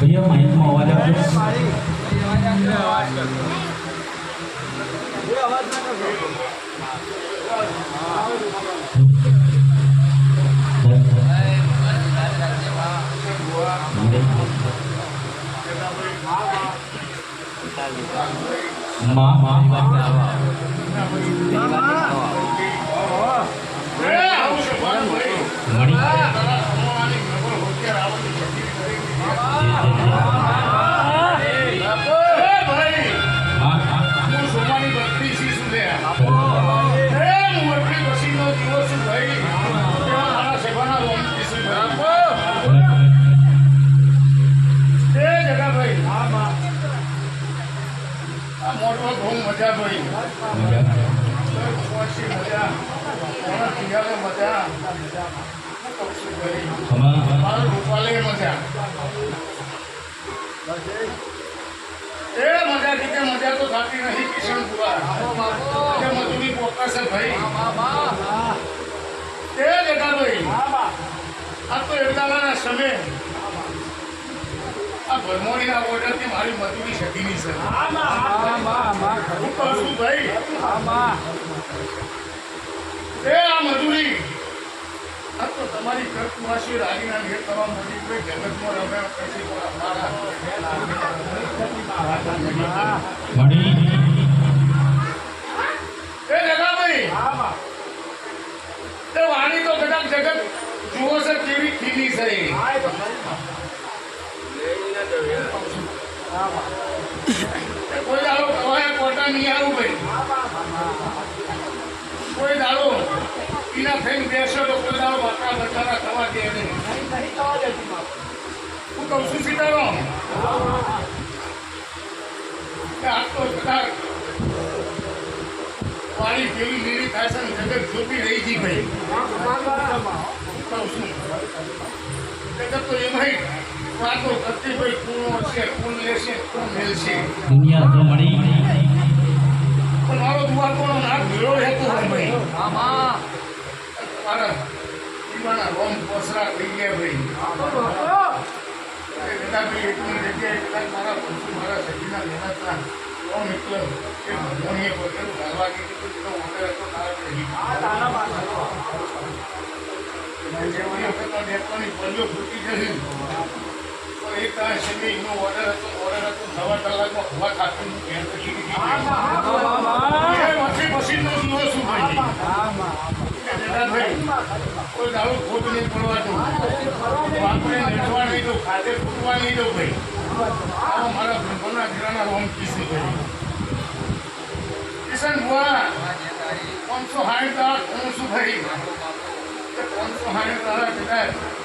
ભૈયા માઇકમાં અવાજ આપજો માં માં મણી એ મજા થી કે મજા તો થતી નથી કિશન બુવા કે મજૂરી પોકાશે ભાઈ. એ જગા ભાઈ આ તો એકદાના સમય. આ ભરમોડીના ઓર્ડરથી વાણી તો કદાચ જગત જુઓ છે કેવી ખીલી એ. હું કહું છું સીતારામ આ વાણી કેવી થાય છે જગત જોતી રહી ગઈ ભાઈ કોણ લેશે કોણ મેળશે. દુનિયા તો મળી પણ મારો દુઆ કોનો નાક ભેળો રહેતો હોય ભાઈ. મારા દીવાના રોમ પોસરા થઈ ગયા ભાઈ. બધા ભાઈ જગ્યાએ કદાચ મારા પંચુ મારા સજીના મહેનતના રોમ એટલે એ ભગવાનીએ તારા વખત ડેપોની પલ્લીઓ ફૂટી જશે. તો એ તાર સમય એનો ઓર્ડર હતો ઓર્ડર ભાઈ કોઈ દારૂ ખોટ નહીં પડવા આપણે નડવા નહીં દઉં ખાતે ફૂટવા નહીં દઉં ભાઈ મારા બ્રહ્મના ઘેરાના ભાઈ કિશન બુઆ પાંચસો સાઠ શું ભાઈ પાંચસો સાઠ કદાચ